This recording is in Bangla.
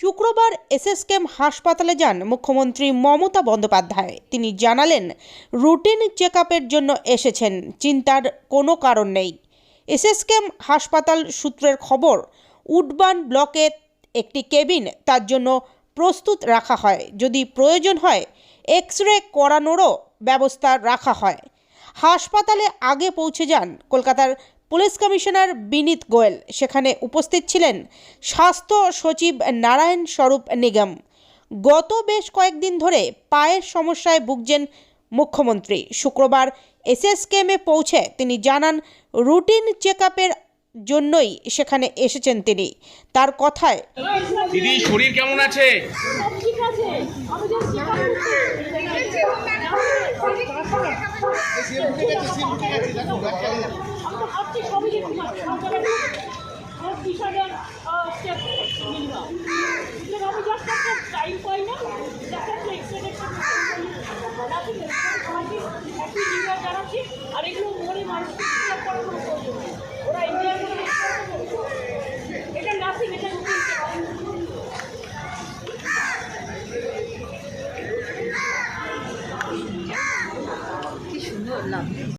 শুক্রবার এসএসকেএম হাসপাতালে যান মুখ্যমন্ত্রী মমতা বন্দ্যোপাধ্যায়। তিনি জানালেন, রুটিন চেক জন্য এসেছেন, চিন্তার কোনো কারণ নেই। এসএসকেএম হাসপাতাল সূত্রের খবর, উডবান ব্লকে একটি কেবিন তার জন্য প্রস্তুত রাখা হয়। যদি প্রয়োজন হয় এক্স রে করানোরও ব্যবস্থা রাখা হয়। হাসপাতালে আগে পৌঁছে যান কলকাতার পুলিশ কমিশনার বিনীত গোয়েল। সেখানে উপস্থিত ছিলেন স্বাস্থ্য সচিব নারায়ণ স্বরূপ নিগম। গত বেশ কয়েকদিন ধরে পায়ের সমস্যায় ভুগছেন মুখ্যমন্ত্রী। শুক্রবার এসএসকেএমে পৌঁছে তিনি জানান রুটিন চেক জন্যই সেখানে এসেছেন তিনি। তার কথায় দিদি শরীর কেমন আছে? ঠিক আছে। হাজার স্টেপ মিনিমাম। কিন্তু আমি জাস্ট একটা টাইম পাই না জাস্ট একটা এক্সপেকটেশন সবাইকে হ্যাপি নিউ ইয়ার জানাচ্ছি, আর এগুলো মনে মানুষকে করার কোনো প্রয়োজন নেই। ওরা এনজয় করে এটা নাসিং এটা কি সুন্দর লাভ